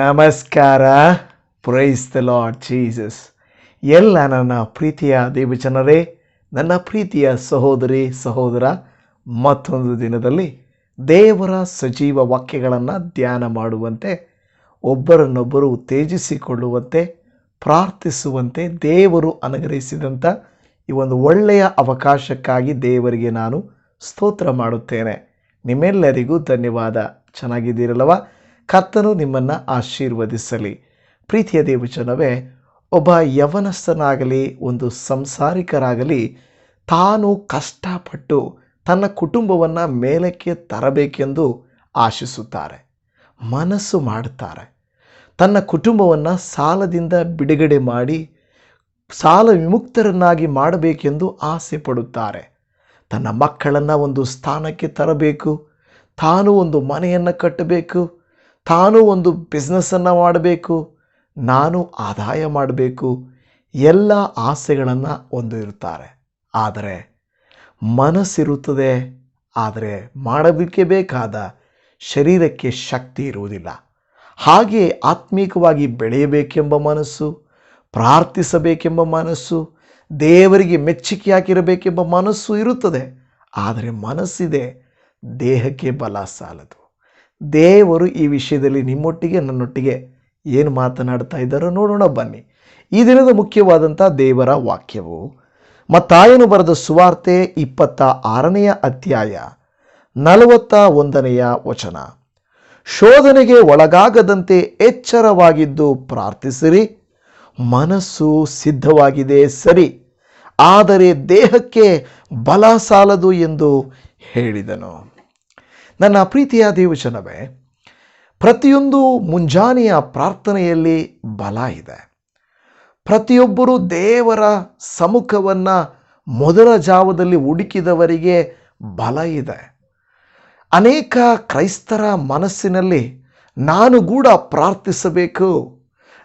ನಮಸ್ಕಾರ. Praise the lord Jesus ಎಲ್ಲ ನನ್ನ ಪ್ರೀತಿಯ ದೇವಜನರೇ, ನನ್ನ ಪ್ರೀತಿಯ ಸಹೋದರಿ, ಸಹೋದರ, ಮತ್ತೊಂದು ದಿನದಲ್ಲಿ ದೇವರ ಸಜೀವ ವಾಕ್ಯಗಳನ್ನು ಧ್ಯಾನ ಮಾಡುವಂತೆ, ಒಬ್ಬರನ್ನೊಬ್ಬರು ಉತ್ತೇಜಿಸಿಕೊಳ್ಳುವಂತೆ, ಪ್ರಾರ್ಥಿಸುವಂತೆ ದೇವರು ಅನುಗ್ರಹಿಸಿದಂಥ ಈ ಒಂದು ಒಳ್ಳೆಯ ಅವಕಾಶಕ್ಕಾಗಿ ದೇವರಿಗೆ ನಾನು ಸ್ತೋತ್ರ ಮಾಡುತ್ತೇನೆ. ನಿಮ್ಮೆಲ್ಲರಿಗೂ ಧನ್ಯವಾದ. ಚೆನ್ನಾಗಿದ್ದೀರಲ್ಲವ? ಕರ್ತನು ನಿಮ್ಮನ್ನು ಆಶೀರ್ವದಿಸಲಿ. ಪ್ರೀತಿಯ ದೇವಚನವೇ ಒಬ್ಬ ಯವನಸ್ಥನಾಗಲಿ, ಒಂದು ಸಂಸಾರಿಕರಾಗಲಿ, ತಾನು ಕಷ್ಟಪಟ್ಟು ತನ್ನ ಕುಟುಂಬವನ್ನು ಮೇಲಕ್ಕೆ ತರಬೇಕೆಂದು ಆಶಿಸುತ್ತಾರೆ, ಮನಸ್ಸು ಮಾಡುತ್ತಾರೆ. ತನ್ನ ಕುಟುಂಬವನ್ನು ಸಾಲದಿಂದ ಬಿಡುಗಡೆ ಮಾಡಿ, ಸಾಲ ವಿಮುಕ್ತರನ್ನಾಗಿ ಮಾಡಬೇಕೆಂದು ಆಸೆ ಪಡುತ್ತಾರೆ ತನ್ನ ಮಕ್ಕಳನ್ನು ಒಂದು ಸ್ಥಾನಕ್ಕೆ ತರಬೇಕು, ತಾನು ಒಂದು ಮನೆಯನ್ನು ಕಟ್ಟಬೇಕು ತಾನು ಒಂದು ಬಿಸ್ನೆಸ್ಸನ್ನು ಮಾಡಬೇಕು, ನಾನು ಆದಾಯ ಮಾಡಬೇಕು, ಎಲ್ಲ ಆಸೆಗಳನ್ನು ಹೊಂದಿರುತ್ತಾರೆ. ಆದರೆ ಮನಸ್ಸಿರುತ್ತದೆ, ಆದರೆ ಮಾಡೋದಕ್ಕೆ ಬೇಕಾದ ಶರೀರಕ್ಕೆ ಶಕ್ತಿ ಇರುವುದಿಲ್ಲ. ಹಾಗೆ ಆತ್ಮೀಕವಾಗಿ ಬೆಳೆಯಬೇಕೆಂಬ ಮನಸ್ಸು, ಪ್ರಾರ್ಥಿಸಬೇಕೆಂಬ ಮನಸ್ಸು, ದೇವರಿಗೆ ಮೆಚ್ಚುಗೆಯಾಗಿರಬೇಕೆಂಬ ಮನಸ್ಸು ಇರುತ್ತದೆ. ಆದರೆ ಮನಸ್ಸಿದೆ ದೇಹಕ್ಕೆ ಬಲ ಸಾಲದು. ದೇವರು ಈ ವಿಷಯದಲ್ಲಿ ನಿಮ್ಮೊಟ್ಟಿಗೆ, ನನ್ನೊಟ್ಟಿಗೆ ಏನು ಮಾತನಾಡ್ತಾ ಇದ್ದಾರೋ ನೋಡೋಣ ಬನ್ನಿ. ಈ ದಿನದ ಮುಖ್ಯವಾದಂಥ ದೇವರ ವಾಕ್ಯವು ಮತ್ತಾಯನು ಬರೆದ ಸುವಾರ್ತೆ ಇಪ್ಪತ್ತ ಆರನೆಯ ಅಧ್ಯಾಯ ನಲವತ್ತ ಒಂದನೆಯ ವಚನ. ಶೋಧನೆಗೆ ಒಳಗಾಗದಂತೆ ಎಚ್ಚರವಾಗಿದ್ದು ಪ್ರಾರ್ಥಿಸಿರಿ. ಮನಸ್ಸು ಸಿದ್ಧವಾಗಿದೆ, ಸರಿ. ಆದರೆ ದೇಹಕ್ಕೆ ಬಲ ಸಾಲದು ಎಂದು ಹೇಳಿದನು. ನನ್ನ ಪ್ರೀತಿಯ ದೇವಜನವೇ, ಪ್ರತಿಯೊಂದು ಮುಂಜಾನೆಯ ಪ್ರಾರ್ಥನೆಯಲ್ಲಿ ಬಲ ಇದೆ. ಪ್ರತಿಯೊಬ್ಬರು ದೇವರ ಸಮ್ಮುಖವನ್ನು ಮೊದಲ ಜಾವದಲ್ಲಿ ಹುಡುಕಿದವರಿಗೆ ಬಲ ಇದೆ. ಅನೇಕ ಕ್ರೈಸ್ತರ ಮನಸ್ಸಿನಲ್ಲಿ ನಾನು ಕೂಡ ಪ್ರಾರ್ಥಿಸಬೇಕು,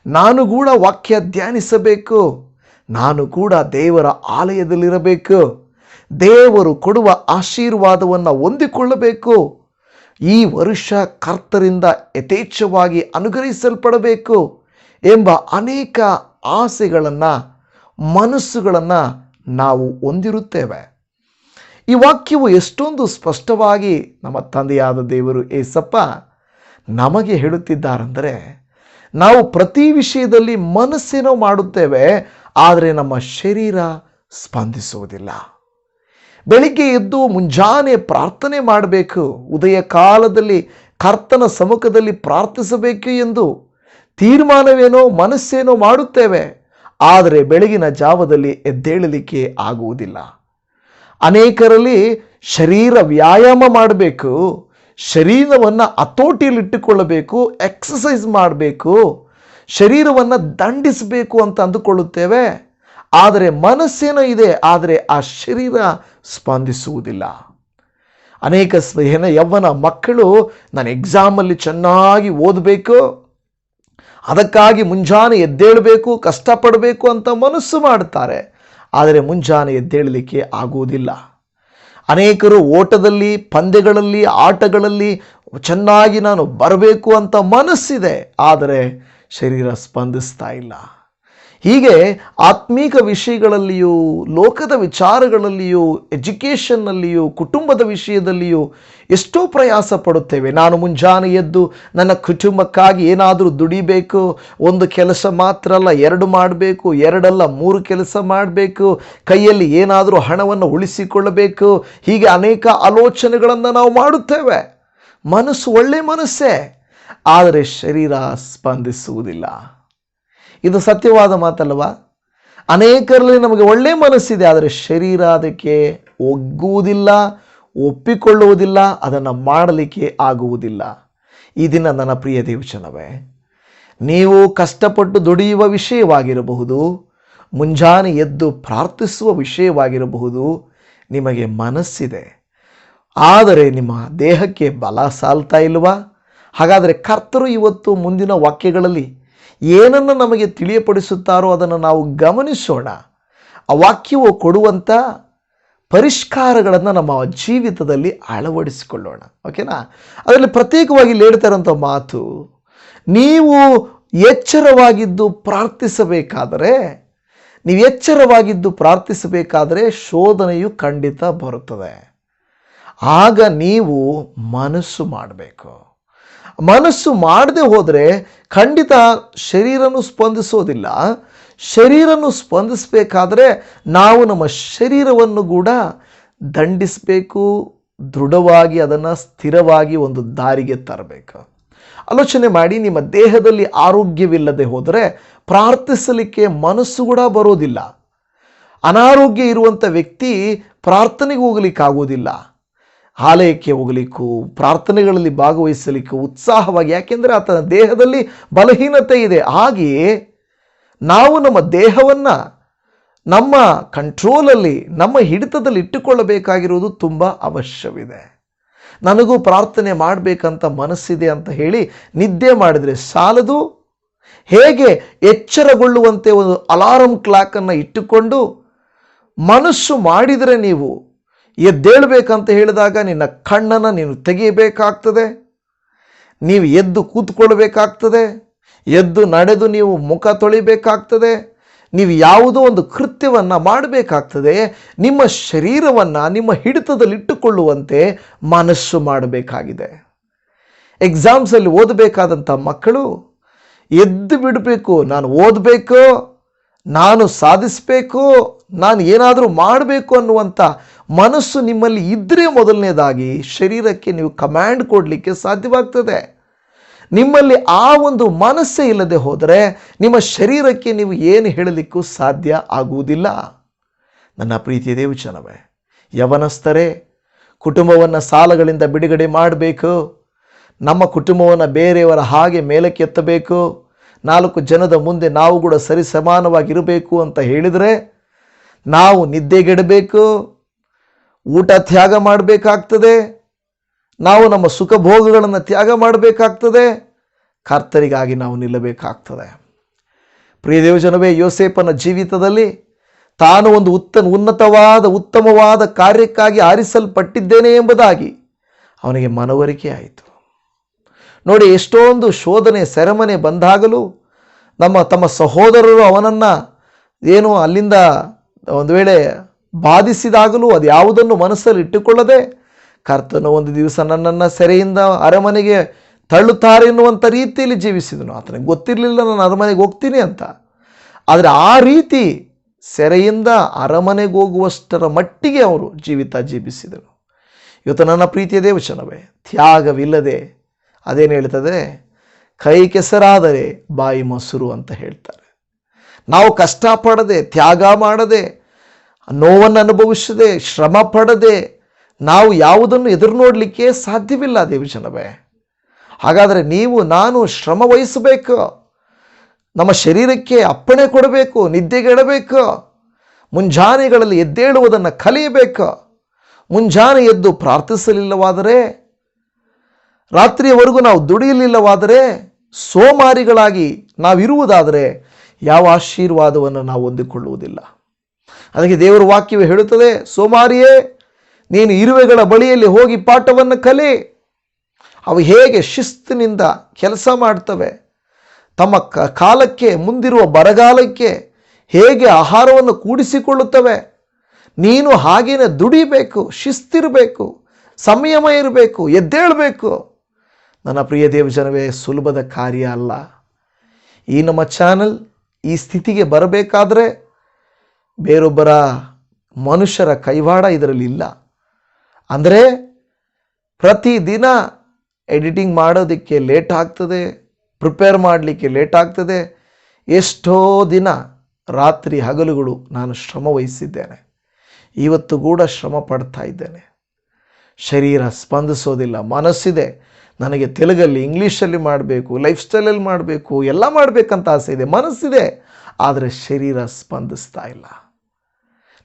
ನಾನು ಕೂಡ ವಾಕ್ಯ ಧ್ಯಾನಿಸಬೇಕು, ನಾನು ಕೂಡ ದೇವರ ಆಲಯದಲ್ಲಿರಬೇಕು, ದೇವರು ಕೊಡುವ ಆಶೀರ್ವಾದವನ್ನು ಹೊಂದಿಕೊಳ್ಳಬೇಕು ಈ ವರ್ಷ ಕರ್ತರಿಂದ ಯಥೇಚ್ಛವಾಗಿ ಅನುಗ್ರಹಿಸಲ್ಪಡಬೇಕು ಎಂಬ ಅನೇಕ ಆಸೆಗಳನ್ನು, ಮನಸ್ಸುಗಳನ್ನು ನಾವು ಹೊಂದಿರುತ್ತೇವೆ. ಈ ವಾಕ್ಯವು ಎಷ್ಟೊಂದು ಸ್ಪಷ್ಟವಾಗಿ ನಮ್ಮ ತಂದೆಯಾದ ದೇವರು ಏಸಪ್ಪ ನಮಗೆ ಹೇಳುತ್ತಿದ್ದಾರೆಂದರೆ, ನಾವು ಪ್ರತಿ ವಿಷಯದಲ್ಲಿ ಮನಸ್ಸೇನೋ ಮಾಡುತ್ತೇವೆ, ಆದರೆ ನಮ್ಮ ಶರೀರ ಸ್ಪಂದಿಸುವುದಿಲ್ಲ. ಬೆಳಿಗ್ಗೆ ಎದ್ದು ಮುಂಜಾನೆ ಪ್ರಾರ್ಥನೆ ಮಾಡಬೇಕು. ಉದಯ ಕಾಲದಲ್ಲಿ ಕರ್ತನ ಸಮ್ಮುಖದಲ್ಲಿ ಪ್ರಾರ್ಥಿಸಬೇಕು ಎಂದು ತೀರ್ಮಾನವೇನೋ ಮನಸ್ಸೇನೋ ಮಾಡುತ್ತೇವೆ. ಆದರೆ ಬೆಳಗಿನ ಜಾವದಲ್ಲಿ ಎದ್ದೇಳಲಿಕ್ಕೆ ಆಗುವುದಿಲ್ಲ. ಅನೇಕರಲ್ಲಿ ಶರೀರ ವ್ಯಾಯಾಮ ಮಾಡಬೇಕು. ಶರೀರವನ್ನು ಹತೋಟಿಯಲ್ಲಿಟ್ಟುಕೊಳ್ಳಬೇಕು. ಎಕ್ಸಸೈಸ್ ಮಾಡಬೇಕು. ಶರೀರವನ್ನು ದಂಡಿಸಬೇಕು ಅಂತ ಅಂದುಕೊಳ್ಳುತ್ತೇವೆ. ಆದರೆ ಮನಸ್ಸೇನೋ ಇದೆ, ಆದರೆ ಆ ಶರೀರ ಸ್ಪಂದಿಸುವುದಿಲ್ಲ. ಅನೇಕ ಸ್ನೇಹನ ಯವ್ವನ ಮಕ್ಕಳು, ನಾನು ಎಕ್ಸಾಮಲ್ಲಿ ಚೆನ್ನಾಗಿ ಓದಬೇಕು, ಅದಕ್ಕಾಗಿ ಮುಂಜಾನೆ ಎದ್ದೇಳಬೇಕು, ಕಷ್ಟಪಡಬೇಕು ಅಂತ ಮನಸ್ಸು ಮಾಡ್ತಾರೆ, ಆದರೆ ಮುಂಜಾನೆ ಎದ್ದೇಳಲಿಕ್ಕೆ ಆಗುವುದಿಲ್ಲ. ಅನೇಕರು ಓಟದಲ್ಲಿ, ಪಂದ್ಯಗಳಲ್ಲಿ, ಆಟಗಳಲ್ಲಿ ಚೆನ್ನಾಗಿ ನಾನು ಬರಬೇಕು ಅಂತ ಮನಸ್ಸಿದೆ, ಆದರೆ ಶರೀರ ಸ್ಪಂದಿಸ್ತಾ ಇಲ್ಲ. ಹೀಗೆ ಆತ್ಮೀಕ ವಿಷಯಗಳಲ್ಲಿಯೂ, ಲೋಕದ ವಿಚಾರಗಳಲ್ಲಿಯೂ, ಎಜುಕೇಷನ್ನಲ್ಲಿಯೂ, ಕುಟುಂಬದ ವಿಷಯದಲ್ಲಿಯೂ ಎಷ್ಟೋ ಪ್ರಯಾಸ ಪಡುತ್ತೇವೆ. ನಾನು ಮುಂಜಾನೆ ಎದ್ದು ನನ್ನ ಕುಟುಂಬಕ್ಕಾಗಿ ಏನಾದರೂ ದುಡಿಬೇಕು, ಒಂದು ಕೆಲಸ ಮಾತ್ರ ಅಲ್ಲ, ಎರಡು ಮಾಡಬೇಕು, ಎರಡಲ್ಲ, ಮೂರು ಕೆಲಸ ಮಾಡಬೇಕು, ಕೈಯಲ್ಲಿ ಏನಾದರೂ ಹಣವನ್ನು ಉಳಿಸಿಕೊಳ್ಳಬೇಕು, ಹೀಗೆ ಅನೇಕ ಆಲೋಚನೆಗಳನ್ನು ನಾವು ಮಾಡುತ್ತೇವೆ. ಮನಸ್ಸು ಒಳ್ಳೆ ಮನಸ್ಸೇ, ಆದರೆ ಶರೀರ ಸ್ಪಂದಿಸುವುದಿಲ್ಲ. ಇದು ಸತ್ಯವಾದ ಮಾತಲ್ವಾ? ಅನೇಕರಲ್ಲಿ ನಮಗೆ ಒಳ್ಳೆ ಮನಸ್ಸಿದೆ, ಆದರೆ ಶರೀರ ಅದಕ್ಕೆ ಒಗ್ಗುವುದಿಲ್ಲ, ಒಪ್ಪಿಕೊಳ್ಳುವುದಿಲ್ಲ, ಅದನ್ನು ಮಾಡಲಿಕ್ಕೆ ಆಗುವುದಿಲ್ಲ. ಈ ದಿನ ನನ್ನ ಪ್ರಿಯ ದೇವಚನವೇ ನೀವು ಕಷ್ಟಪಟ್ಟು ದುಡಿಯುವ ವಿಷಯವಾಗಿರಬಹುದು, ಮುಂಜಾನೆ ಎದ್ದು ಪ್ರಾರ್ಥಿಸುವ ವಿಷಯವಾಗಿರಬಹುದು, ನಿಮಗೆ ಮನಸ್ಸಿದೆ. ಆದರೆ ನಿಮ್ಮ ದೇಹಕ್ಕೆ ಬಲ ಸಾಲ್ತಾ ಇಲ್ವಾ ಹಾಗಾದರೆ ಕರ್ತರು ಇವತ್ತು ಮುಂದಿನ ವಾಕ್ಯಗಳಲ್ಲಿ ಏನನ್ನು ನಮಗೆ ತಿಳಿಯಪಡಿಸುತ್ತಾರೋ ಅದನ್ನು ನಾವು ಗಮನಿಸೋಣ. ಆ ವಾಕ್ಯವು ಕೊಡುವಂಥ ಪರಿಷ್ಕಾರಗಳನ್ನು ನಮ್ಮ ಜೀವಿತದಲ್ಲಿ ಅಳವಡಿಸಿಕೊಳ್ಳೋಣ. ಓಕೆನಾ? ಅದರಲ್ಲಿ ಪ್ರತ್ಯೇಕವಾಗಿ ಇಲ್ಲಿ ಮಾತು, ನೀವು ಎಚ್ಚರವಾಗಿದ್ದು ಪ್ರಾರ್ಥಿಸಬೇಕಾದರೆ, ನೀವು ಎಚ್ಚರವಾಗಿದ್ದು ಪ್ರಾರ್ಥಿಸಬೇಕಾದರೆ ಶೋಧನೆಯು ಖಂಡಿತ ಬರುತ್ತದೆ. ಆಗ ನೀವು ಮನಸ್ಸು ಮಾಡಬೇಕು. ಮನಸ್ಸು ಮಾಡದೆ ಹೋದರೆ ಖಂಡಿತ ಶರೀರನು ಸ್ಪಂದಿಸೋದಿಲ್ಲ. ಶರೀರನು ಸ್ಪಂದಿಸಬೇಕಾದ್ರೆ ನಾವು ನಮ್ಮ ಶರೀರವನ್ನು ಕೂಡ ದಂಡಿಸಬೇಕು, ದೃಢವಾಗಿ ಅದನ್ನು ಸ್ಥಿರವಾಗಿ ಒಂದು ದಾರಿಗೆ ತರಬೇಕು. ಆಲೋಚನೆ ಮಾಡಿ, ನಿಮ್ಮ ದೇಹದಲ್ಲಿ ಆರೋಗ್ಯವಿಲ್ಲದೆ ಹೋದರೆ ಪ್ರಾರ್ಥಿಸಲಿಕ್ಕೆ ಮನಸ್ಸು ಕೂಡ ಬರೋದಿಲ್ಲ. ಅನಾರೋಗ್ಯ ಇರುವಂಥ ವ್ಯಕ್ತಿ ಪ್ರಾರ್ಥನೆಗೆ ಹೋಗಲಿಕ್ಕಾಗೋದಿಲ್ಲ. ಆಲಯಕ್ಕೆ ಹೋಗಲಿಕ್ಕೂ, ಪ್ರಾರ್ಥನೆಗಳಲ್ಲಿ ಭಾಗವಹಿಸಲಿಕ್ಕೂ ಉತ್ಸಾಹವಾಗಿ, ಯಾಕೆಂದರೆ ಆತನ ದೇಹದಲ್ಲಿ ಬಲಹೀನತೆ ಇದೆ. ಹಾಗೆಯೇ ನಾವು ನಮ್ಮ ದೇಹವನ್ನು ನಮ್ಮ ಕಂಟ್ರೋಲಲ್ಲಿ ನಮ್ಮ ಹಿಡಿತದಲ್ಲಿ ಇಟ್ಟುಕೊಳ್ಳಬೇಕಾಗಿರುವುದು ತುಂಬ ಅವಶ್ಯವಿದೆ. ನನಗೂ ಪ್ರಾರ್ಥನೆ ಮಾಡಬೇಕಂತ ಮನಸ್ಸಿದೆ ಅಂತ ಹೇಳಿ ನಿದ್ದೆ ಮಾಡಿದರೆ ಸಾಲದು. ಹೇಗೆ ಎಚ್ಚರಗೊಳ್ಳುವಂತೆ ಒಂದು ಅಲಾರಂ ಕ್ಲಾಕನ್ನು ಇಟ್ಟುಕೊಂಡು ಮನಸ್ಸು ಮಾಡಿದರೆ ನೀವು ಎದ್ದೇಳಬೇಕಂತ ಹೇಳಿದಾಗ ನಿನ್ನ ಕಣ್ಣನ್ನು ನೀನು ತೆಗೆಯಬೇಕಾಗ್ತದೆ. ನೀವು ಎದ್ದು ಕೂತ್ಕೊಳ್ಬೇಕಾಗ್ತದೆ. ಎದ್ದು ನಡೆದು ನೀವು ಮುಖ ತೊಳಿಬೇಕಾಗ್ತದೆ. ನೀವು ಯಾವುದೋ ಒಂದು ಕೃತ್ಯವನ್ನು ಮಾಡಬೇಕಾಗ್ತದೆ. ನಿಮ್ಮ ಶರೀರವನ್ನು ನಿಮ್ಮ ಹಿಡಿತದಲ್ಲಿಟ್ಟುಕೊಳ್ಳುವಂತೆ ಮನಸ್ಸು ಮಾಡಬೇಕಾಗಿದೆ. ಎಕ್ಸಾಮ್ಸಲ್ಲಿ ಓದಬೇಕಾದಂಥ ಮಕ್ಕಳು, ಎದ್ದು ಬಿಡಬೇಕು, ನಾನು ಓದಬೇಕು, ನಾನು ಸಾಧಿಸಬೇಕು, ನಾನು ಏನಾದರೂ ಮಾಡಬೇಕು ಅನ್ನುವಂಥ ಮನಸ್ಸು ನಿಮ್ಮಲ್ಲಿ ಇದ್ದರೆ ಮೊದಲನೇದಾಗಿ ಶರೀರಕ್ಕೆ ನೀವು ಕಮ್ಯಾಂಡ್ ಕೊಡಲಿಕ್ಕೆ ಸಾಧ್ಯವಾಗ್ತದೆ. ನಿಮ್ಮಲ್ಲಿ ಆ ಒಂದು ಮನಸ್ಸೇ ಇಲ್ಲದೆ ಹೋದರೆ ನಿಮ್ಮ ಶರೀರಕ್ಕೆ ನೀವು ಏನು ಹೇಳಲಿಕ್ಕೂ ಸಾಧ್ಯ ಆಗುವುದಿಲ್ಲ. ನನ್ನ ಪ್ರೀತಿಯ ದೇವಚನವೇ ಯವನಸ್ಥರೇ, ಕುಟುಂಬವನ್ನು ಸಾಲಗಳಿಂದ ಬಿಡುಗಡೆ ಮಾಡಬೇಕು. ನಮ್ಮ ಕುಟುಂಬವನ್ನು ಬೇರೆಯವರ ಹಾಗೆ ಮೇಲಕ್ಕೆ ಎತ್ತಬೇಕು. ನಾಲ್ಕು ಜನದ ಮುಂದೆ ನಾವು ಕೂಡ ಸರಿ ಸಮಾನವಾಗಿರಬೇಕು ಅಂತ ಹೇಳಿದರೆ ನಾವು ನಿದ್ದೆಗೆಡಬೇಕು. ಊಟ ತ್ಯಾಗ ಮಾಡಬೇಕಾಗ್ತದೆ. ನಾವು ನಮ್ಮ ಸುಖ ಭೋಗಗಳನ್ನು ತ್ಯಾಗ ಮಾಡಬೇಕಾಗ್ತದೆ. ಕರ್ತರಿಗಾಗಿ ನಾವು ನಿಲ್ಲಬೇಕಾಗ್ತದೆ. ಪ್ರಿಯ ದೇವಜನವೇ ಯೋಸೇಪನ ಜೀವಿತದಲ್ಲಿ ತಾನು ಒಂದು ಉತ್ತ ಉನ್ನತವಾದ, ಉತ್ತಮವಾದ ಕಾರ್ಯಕ್ಕಾಗಿ ಆರಿಸಲ್ಪಟ್ಟಿದ್ದೇನೆ ಎಂಬುದಾಗಿ ಅವನಿಗೆ ಮನವರಿಕೆ ಆಯಿತು. ನೋಡಿ, ಎಷ್ಟೊಂದು ಶೋಧನೆ, ಸೆರೆಮನೆ ಬಂದಾಗಲೂ ನಮ್ಮ ತಮ್ಮ ಸಹೋದರರು ಅವನನ್ನು ಏನು ಅಲ್ಲಿಂದ ಒಂದು ವೇಳೆ ಬಾಧಿಸಿದಾಗಲೂ ಅದು ಯಾವುದನ್ನು ಮನಸ್ಸಲ್ಲಿ ಇಟ್ಟುಕೊಳ್ಳದೆ ಕರ್ತನು ಒಂದು ದಿವಸ ನನ್ನನ್ನು ಸೆರೆಯಿಂದ ಅರಮನೆಗೆ ತಳ್ಳುತ್ತಾರೆ ಎನ್ನುವಂಥ ರೀತಿಯಲ್ಲಿ ಜೀವಿಸಿದನು. ಆತನಿಗೆ ಗೊತ್ತಿರಲಿಲ್ಲ, ನಾನು ಅರಮನೆಗೆ ಹೋಗ್ತೀನಿ ಅಂತ. ಆದರೆ ಆ ರೀತಿ ಸೆರೆಯಿಂದ ಅರಮನೆಗೆ ಹೋಗುವಷ್ಟರ ಮಟ್ಟಿಗೆ ಅವರು ಜೀವಿತ ಜೀವಿಸಿದರು. ಇವತ್ತು ನನ್ನ ಪ್ರೀತಿಯ ದೇವಚನವೇ, ತ್ಯಾಗವಿಲ್ಲದೆ ಅದೇನು ಹೇಳ್ತದೆ, ಕೈ ಕೆಸರಾದರೆ ಬಾಯಿ ಮೊಸರು ಅಂತ ಹೇಳ್ತಾರೆ. ನಾವು ಕಷ್ಟಪಡದೆ, ತ್ಯಾಗ ಮಾಡದೆ ನೋವನ್ನು ಅನುಭವಿಸದೆ, ಶ್ರಮ ಪಡದೆ ನಾವು ಯಾವುದನ್ನು ಎದುರು ನೋಡಲಿಕ್ಕೆ ಸಾಧ್ಯವಿಲ್ಲ ದೇವಜನವೇ ಹಾಗಾದರೆ ನೀವು, ನಾನು ಶ್ರಮ ವಹಿಸಬೇಕು. ನಮ್ಮ ಶರೀರಕ್ಕೆ ಅಪ್ಪಣೆ ಕೊಡಬೇಕು, ನಿದ್ದೆಗೆಡಬೇಕು. ಮುಂಜಾನೆಗಳಲ್ಲಿ ಎದ್ದೇಳುವುದನ್ನು ಕಲಿಯಬೇಕು. ಮುಂಜಾನೆ ಎದ್ದು ಪ್ರಾರ್ಥಿಸಲಿಲ್ಲವಾದರೆ, ರಾತ್ರಿಯವರೆಗೂ ನಾವು ದುಡಿಯಲಿಲ್ಲವಾದರೆ, ಸೋಮಾರಿಗಳಾಗಿ ನಾವಿರುವುದಾದರೆ ಯಾವ ಆಶೀರ್ವಾದವನ್ನು ನಾವು ಹೊಂದಿಕೊಳ್ಳುವುದಿಲ್ಲ. ಅದಕ್ಕೆ ದೇವರ ವಾಕ್ಯವೇ ಹೇಳುತ್ತದೆ, ಸೋಮಾರಿಯೇ, ನೀನು ಇರುವೆಗಳ ಬಳಿಯಲ್ಲಿ ಹೋಗಿ ಪಾಠವನ್ನು ಕಲಿ. ಅವು ಹೇಗೆ ಶಿಸ್ತಿನಿಂದ ಕೆಲಸ ಮಾಡ್ತವೆ, ತಮ್ಮ ಕಾಲಕ್ಕೆ ಮುಂದಿರುವ ಬರಗಾಲಕ್ಕೆ ಹೇಗೆ ಆಹಾರವನ್ನು ಕೂಡಿಸಿಕೊಳ್ಳುತ್ತವೆ, ನೀನು ಹಾಗೇನೆ ದುಡಿಬೇಕು, ಶಿಸ್ತಿರಬೇಕು, ಸಂಯಮ ಇರಬೇಕು, ಎದ್ದೇಳಬೇಕು. ನನ್ನ ಪ್ರಿಯ ದೇವಜನವೇ ಸುಲಭದ ಕಾರ್ಯ ಅಲ್ಲ. ಈ ನಮ್ಮ ಚಾನಲ್ ಈ ಸ್ಥಿತಿಗೆ ಬರಬೇಕಾದ್ರೆ ಬೇರೊಬ್ಬರ ಮನುಷ್ಯರ ಕೈವಾಡ ಇದರಲ್ಲಿ ಇಲ್ಲ. ಅಂದರೆ ಪ್ರತಿದಿನ ಎಡಿಟಿಂಗ್ ಮಾಡೋದಕ್ಕೆ ಲೇಟ್ ಆಗ್ತದೆ, ಪ್ರಿಪೇರ್ ಮಾಡಲಿಕ್ಕೆ ಲೇಟ್ ಆಗ್ತದೆ. ಎಷ್ಟೋ ದಿನ ರಾತ್ರಿ ಹಗಲುಗಳು ನಾನು ಶ್ರಮ ವಹಿಸಿದ್ದೇನೆ. ಇವತ್ತು ಕೂಡ ಶ್ರಮ ಪಡ್ತಾ ಇದ್ದೇನೆ. ಶರೀರ ಸ್ಪಂದಿಸೋದಿಲ್ಲ, ಮನಸ್ಸಿದೆ. ನನಗೆ ತೆಲುಗಲ್ಲಿ, ಇಂಗ್ಲೀಷಲ್ಲಿ ಮಾಡಬೇಕು, ಲೈಫ್ ಸ್ಟೈಲಲ್ಲಿ ಮಾಡಬೇಕು, ಎಲ್ಲ ಮಾಡಬೇಕಂತ ಆಸೆ ಇದೆ, ಮನಸ್ಸಿದೆ. ಆದರೆ ಶರೀರ ಸ್ಪಂದಿಸ್ತಾ ಇಲ್ಲ.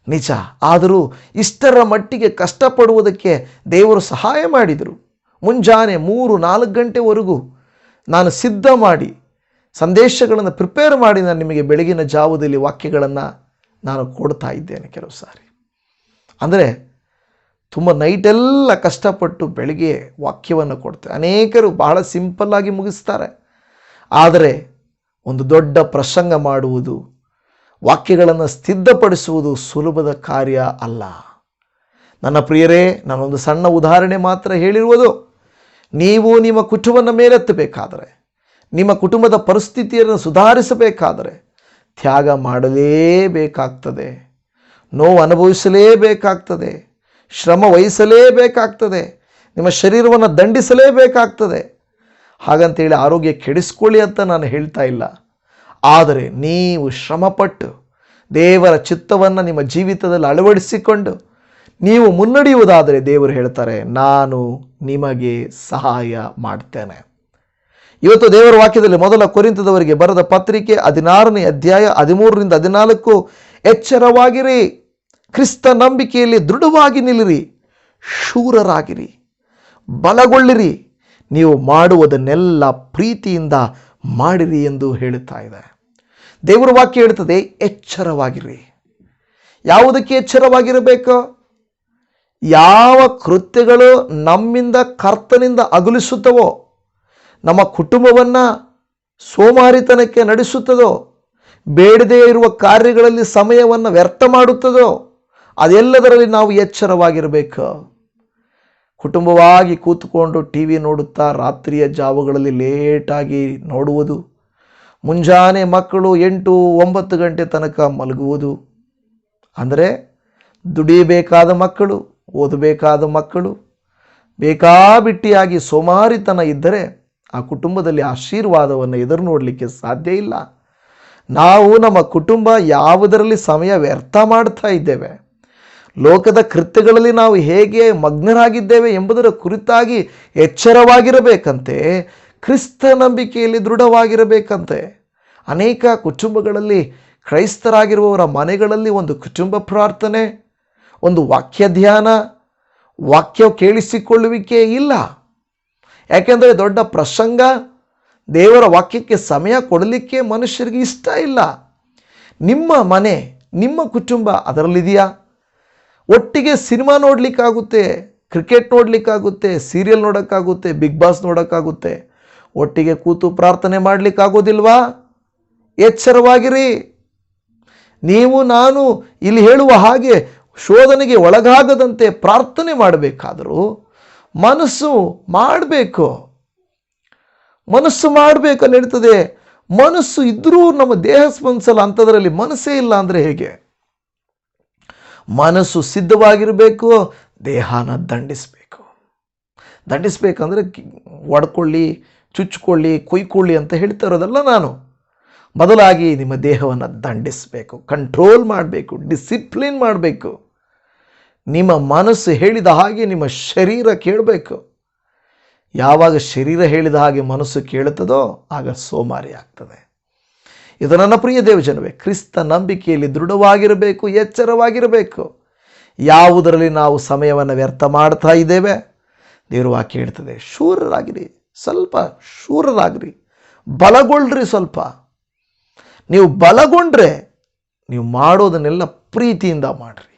ನಿಜ. ಆದರೂ ಇಷ್ಟರ ಮಟ್ಟಿಗೆ ಕಷ್ಟಪಡುವುದಕ್ಕೆ ದೇವರು ಸಹಾಯ ಮಾಡಿದರು. ಮುಂಜಾನೆ ಮೂರು ನಾಲ್ಕು ಗಂಟೆವರೆಗೂ ನಾನು ಸಿದ್ಧ ಮಾಡಿ, ಸಂದೇಶಗಳನ್ನು ಪ್ರಿಪೇರ್ ಮಾಡಿ ನಾನು ನಿಮಗೆ ಬೆಳಗಿನ ಜಾವದಲ್ಲಿ ವಾಕ್ಯಗಳನ್ನು ನಾನು ಕೊಡ್ತಾ ಇದ್ದೇನೆ ಕೆಲವು ಸಾರಿ. ಅಂದರೆ ತುಂಬ ನೈಟೆಲ್ಲ ಕಷ್ಟಪಟ್ಟು ಬೆಳಗ್ಗೆ ವಾಕ್ಯವನ್ನು ಕೊಡ್ತಾರೆ ಅನೇಕರು ಬಹಳ ಸಿಂಪಲ್ಲಾಗಿ ಮುಗಿಸ್ತಾರೆ. ಆದರೆ ಒಂದು ದೊಡ್ಡ ಪ್ರಸಂಗ ಮಾಡುವುದು ವಾಕ್ಯಗಳನ್ನು ಸಿದ್ಧಪಡಿಸುವುದು ಸುಲಭದ ಕಾರ್ಯ ಅಲ್ಲ. ನನ್ನ ಪ್ರಿಯರೇ, ನಾನೊಂದು ಸಣ್ಣ ಉದಾಹರಣೆ ಮಾತ್ರ ಹೇಳಿರುವುದು. ನೀವು ನಿಮ್ಮ ಕುಟುಂಬನ ಮೇಲೆತ್ತಬೇಕಾದರೆ, ನಿಮ್ಮ ಕುಟುಂಬದ ಪರಿಸ್ಥಿತಿಯನ್ನು ಸುಧಾರಿಸಬೇಕಾದರೆ ತ್ಯಾಗ ಮಾಡಲೇಬೇಕಾಗ್ತದೆ. ನೋವು ಅನುಭವಿಸಲೇಬೇಕಾಗ್ತದೆ. ಶ್ರಮ ವಹಿಸಲೇಬೇಕಾಗ್ತದೆ. ನಿಮ್ಮ ಶರೀರವನ್ನು ದಂಡಿಸಲೇಬೇಕಾಗ್ತದೆ. ಹಾಗಂತೇಳಿ ಆರೋಗ್ಯ ಕೆಡಿಸ್ಕೊಳ್ಳಿ ಅಂತ ನಾನು ಹೇಳ್ತಾ ಇಲ್ಲ. ಆದರೆ ನೀವು ಶ್ರಮಪಟ್ಟು ದೇವರ ಚಿತ್ತವನ್ನು ನಿಮ್ಮ ಜೀವಿತದಲ್ಲಿ ಅಳವಡಿಸಿಕೊಂಡು ನೀವು ಮುನ್ನಡೆಯುವುದಾದರೆ ದೇವರು ಹೇಳ್ತಾರೆ, ನಾನು ನಿಮಗೆ ಸಹಾಯ ಮಾಡ್ತೇನೆ. ಇವತ್ತು ದೇವರ ವಾಕ್ಯದಲ್ಲಿ ಮೊದಲ ಕುರಿತದವರಿಗೆ ಬರೆದ ಪತ್ರಿಕೆ ಹದಿನಾರನೇ ಅಧ್ಯಾಯ ಹದಿಮೂರರಿಂದ ಹದಿನಾಲ್ಕು, ಎಚ್ಚರವಾಗಿರಿ, ಕ್ರಿಸ್ತ ನಂಬಿಕೆಯಲ್ಲಿ ದೃಢವಾಗಿ ನಿಲ್ಲಿರಿ, ಶೂರರಾಗಿರಿ, ಬಲಗೊಳ್ಳಿರಿ. ನೀವು ಮಾಡುವುದನ್ನೆಲ್ಲ ಪ್ರೀತಿಯಿಂದ ಮಾಡಿರಿ ಎಂದು ಹೇಳುತ್ತಾ ಇದೆ. ದೇವರ ವಾಕ್ಯ ಹೇಳ್ತದೆ ಎಚ್ಚರವಾಗಿರಿ. ಯಾವುದಕ್ಕೆ ಎಚ್ಚರವಾಗಿರಬೇಕು? ಯಾವ ಕೃತ್ಯಗಳು ನಮ್ಮಿಂದ, ಕರ್ತನಿಂದ ಅಗಲಿಸುತ್ತವೋ, ನಮ್ಮ ಕುಟುಂಬವನ್ನು ಸೋಮಾರಿತನಕ್ಕೆ ನಡೆಸುತ್ತದೋ, ಬೇಡದೇ ಇರುವ ಕಾರ್ಯಗಳಲ್ಲಿ ಸಮಯವನ್ನು ವ್ಯರ್ಥ ಮಾಡುತ್ತದೋ, ಅದೆಲ್ಲದರಲ್ಲಿ ನಾವು ಎಚ್ಚರವಾಗಿರಬೇಕು. ಕುಟುಂಬವಾಗಿ ಕೂತ್ಕೊಂಡು ಟಿ ವಿ ನೋಡುತ್ತಾ ರಾತ್ರಿಯ ಜಾವಗಳಲ್ಲಿ ಲೇಟಾಗಿ ನೋಡುವುದು. ಮುಂಜಾನೆ ಮಕ್ಕಳು ಎಂಟು ಒಂಬತ್ತು ಗಂಟೆ ತನಕ ಮಲಗುವುದು. ಅಂದರೆ ದುಡಿಯಬೇಕಾದ ಮಕ್ಕಳು, ಓದಬೇಕಾದ ಮಕ್ಕಳು, ಬೇಕಾಬಿಟ್ಟಿಯಾಗಿ ಸೋಮಾರಿತನ ಇದ್ದರೆ ಆ ಕುಟುಂಬದಲ್ಲಿ ಆಶೀರ್ವಾದವನ್ನು ಎದುರು ನೋಡಲಿಕ್ಕೆ ಸಾಧ್ಯ ಇಲ್ಲ. ನಾವು ನಮ್ಮ ಕುಟುಂಬ ಯಾವುದರಲ್ಲಿ ಸಮಯ ವ್ಯರ್ಥ ಮಾಡ್ತಾ ಇದ್ದೇವೆ. ಲೋಕದ ಕೃತ್ಯಗಳಲ್ಲಿ ನಾವು ಹೇಗೆ ಮಗ್ನರಾಗಿದ್ದೇವೆ ಎಂಬುದರ ಕುರಿತಾಗಿ ಎಚ್ಚರವಾಗಿರಬೇಕಂತೆ, ಕ್ರಿಸ್ತ ನಂಬಿಕೆಯಲ್ಲಿ ದೃಢವಾಗಿರಬೇಕಂತೆ. ಅನೇಕ ಕುಟುಂಬಗಳಲ್ಲಿ ಕ್ರೈಸ್ತರಾಗಿರುವವರ ಮನೆಗಳಲ್ಲಿ ಒಂದು ಕುಟುಂಬ ಪ್ರಾರ್ಥನೆ, ಒಂದು ವಾಕ್ಯ ಧ್ಯಾನ, ವಾಕ್ಯ ಕೇಳಿಸಿಕೊಳ್ಳುವಿಕೆ ಇಲ್ಲ. ಯಾಕೆಂದರೆ ದೊಡ್ಡ ಪ್ರಸಂಗ, ದೇವರ ವಾಕ್ಯಕ್ಕೆ ಸಮಯ ಕೊಡಲಿಕ್ಕೆ ಮನುಷ್ಯರಿಗೆ ಇಷ್ಟ ಇಲ್ಲ. ನಿಮ್ಮ ಮನೆ, ನಿಮ್ಮ ಕುಟುಂಬ ಅದರಲ್ಲಿದೆಯಾ? ಒಟ್ಟಿಗೆ ಸಿನಿಮಾ ನೋಡಲಿಕ್ಕಾಗುತ್ತೆ, ಕ್ರಿಕೆಟ್ ನೋಡಲಿಕ್ಕಾಗುತ್ತೆ, ಸೀರಿಯಲ್ ನೋಡೋಕ್ಕಾಗುತ್ತೆ, ಬಿಗ್ ಬಾಸ್ ನೋಡೋಕ್ಕಾಗುತ್ತೆ. ಒಟ್ಟಿಗೆ ಕೂತು ಪ್ರಾರ್ಥನೆ ಮಾಡಲಿಕ್ಕಾಗೋದಿಲ್ವಾ? ಎಚ್ಚರವಾಗಿರಿ. ನೀವು, ನಾನು ಇಲ್ಲಿ ಹೇಳುವ ಹಾಗೆ ಶೋಧನೆಗೆ ಒಳಗಾಗದಂತೆ ಪ್ರಾರ್ಥನೆ ಮಾಡಬೇಕಾದರೂ ಮನಸ್ಸು ಮಾಡಬೇಕು. ಮನಸ್ಸು ಮಾಡಬೇಕು ನಡೀತದೆ ಮನಸ್ಸು ಇದ್ದರೂ ನಮ್ಮ ದೇಹ ಸ್ಪಂದಿಸಲ್ಲ, ಅಂಥದ್ರಲ್ಲಿ ಮನಸ್ಸೇ ಇಲ್ಲ ಅಂದರೆ ಹೇಗೆ? ಮನಸ್ಸು ಸಿದ್ಧವಾಗಿರಬೇಕು, ದೇಹನ ದಂಡಿಸಬೇಕು. ದಂಡಿಸ್ಬೇಕಂದ್ರೆ ಒಡ್ಕೊಳ್ಳಿ, ಚುಚ್ಕೊಳ್ಳಿ, ಕುಯ್ಕೊಳ್ಳಿ ಅಂತ ಹೇಳ್ತಾ ಇರೋದಲ್ಲ ನಾನು. ಬದಲಾಗಿ ನಿಮ್ಮ ದೇಹವನ್ನು ದಂಡಿಸಬೇಕು ಕಂಟ್ರೋಲ್ ಮಾಡಬೇಕು ಡಿಸಿಪ್ಲಿನ್ ಮಾಡಬೇಕು. ನಿಮ್ಮ ಮನಸ್ಸು ಹೇಳಿದ ಹಾಗೆ ನಿಮ್ಮ ಶರೀರ ಕೇಳಬೇಕು. ಯಾವಾಗ ಶರೀರ ಹೇಳಿದ ಹಾಗೆ ಮನಸ್ಸು ಕೇಳುತ್ತದೋ ಆಗ ಸೋಮಾರಿ ಆಗ್ತದೆ. ಇದು ನನ್ನ ಪ್ರಿಯ ದೇವಜನವೇ ಕ್ರಿಸ್ತ ನಂಬಿಕೆಯಲ್ಲಿ ದೃಢವಾಗಿರಬೇಕು, ಎಚ್ಚರವಾಗಿರಬೇಕು. ಯಾವುದರಲ್ಲಿ ನಾವು ಸಮಯವನ್ನು ವ್ಯರ್ಥ ಮಾಡ್ತಾ ಇದ್ದೇವೆ? ದೇವರು ವಾಕ್ಯ ಹೇಳ್ತದೆ, ಶೂರರಾಗಿರಿ, ಸ್ವಲ್ಪ ಶೂರರಾಗಿರಿ ಬಲಗೊಳ್ಳ್ರಿ ಸ್ವಲ್ಪ. ನೀವು ಬಲಗೊಂಡ್ರೆ ನೀವು ಮಾಡೋದನ್ನೆಲ್ಲ ಪ್ರೀತಿಯಿಂದ ಮಾಡಿರಿ.